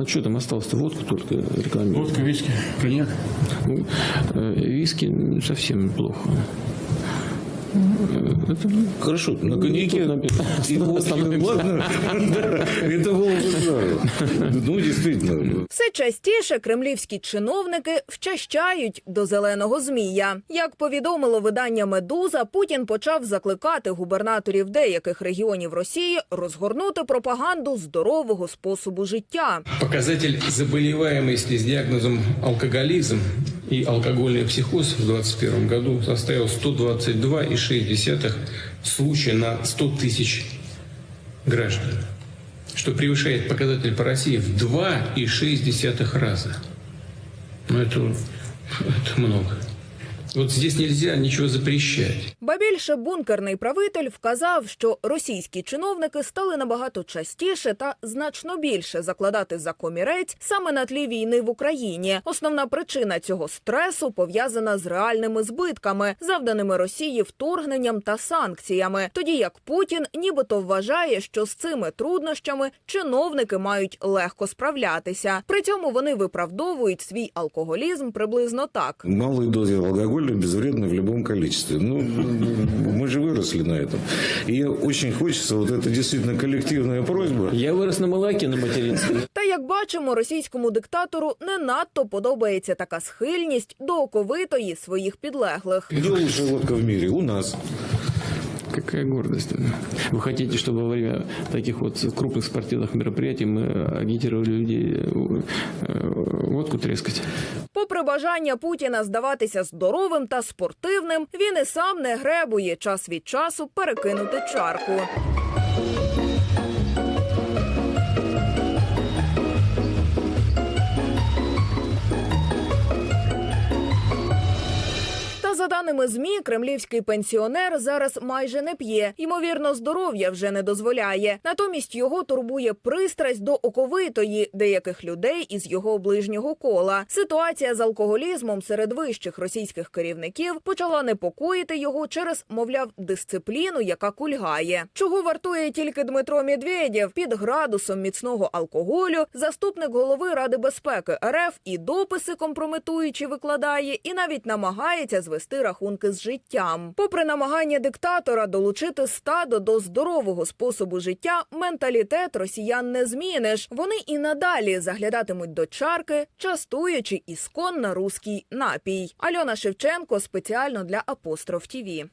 Ну что там осталось-то? Водку только рекламируют. Водка, виски, коньяк. Ну, э, виски совсем плохо. Э, Это Хорошо, на Ну, коньяке тут написано. и водке, ладно, да, это было бы здорово. Ну, действительно. Все частіше кремлівські чиновники вчащають до зеленого змія. Як повідомило видання Медуза, Путін почав закликати губернаторів деяких регіонів Росії розгорнути пропаганду здорового способу життя. Показатель заболеваемости с диагнозом алкоголизм и алкогольный психоз в 2021 году составил 122,6 случая на 100 тысяч граждан, что превышает показатель по России в 2,6 раза. Ну, это, это много. Вот здесь нельзя ничего запрещать. Ба більше бункерний правитель вказав, що російські чиновники стали набагато частіше та значно більше закладати за комірець саме на тлі війни в Україні. Основна причина цього стресу пов'язана з реальними збитками, завданими Росії вторгненням та санкціями. Тоді як Путін нібито вважає, що з цими труднощами чиновники мають легко справлятися. При цьому вони виправдовують свій алкоголізм приблизно так. Малые дозы алкоголя безвредны в любом количестве. Ну, мы же выросли на этом. И очень хочется, вот это действительно коллективная просьба, Я вырос на Малаке на материнстве. Та як бачимо, російському диктатору не надто подобається така схильність до оковитої своїх підлеглих. где лучшая водка в мире? У нас. Какая гордость. Вы хотите, чтобы во время таких вот крупных спортивных мероприятий мы агитировали людей э, э, водку трескать? Попри бажання Путіна здаватися здоровим та спортивним, він і сам не гребує час від часу перекинути чарку. Даними змі, кремлівський пенсіонер зараз майже не п'є. Ймовірно, здоров'я вже не дозволяє. Натомість його турбує пристрасть до оковитої деяких людей із його ближнього кола. Ситуація з алкоголізмом серед вищих російських керівників почала непокоїти його через, мовляв, дисципліну, яка кульгає. Чого вартує тільки Дмитро Медведєв під градусом міцного алкоголю, заступник голови Ради безпеки РФ і дописи компрометуючі викладає, і навіть намагається звести рахунки з життям. Попри намагання диктатора долучити стадо до здорового способу життя, менталітет росіян не зміниш. Вони і надалі заглядатимуть до чарки, частуючи ісконно руський напій. Альона Шевченко спеціально для Апостроф ТІВІ.